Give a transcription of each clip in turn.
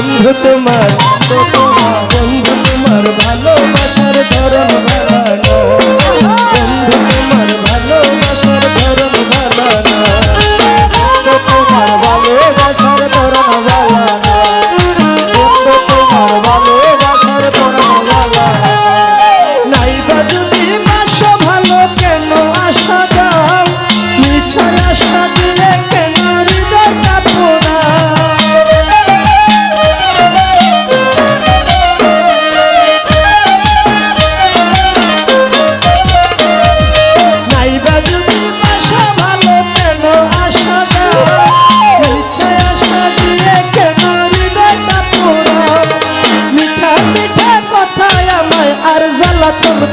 বন্ধু তোমার বন্ধু তোমার ভালোবাসার ধরন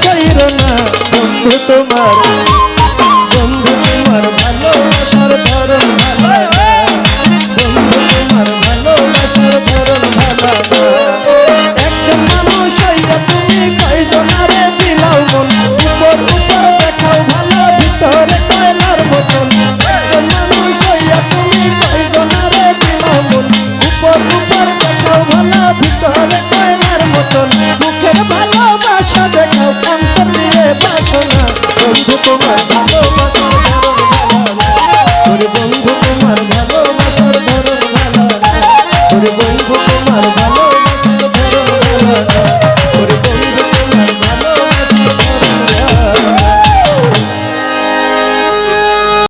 চাইর না বন্ধু তোমার। come on.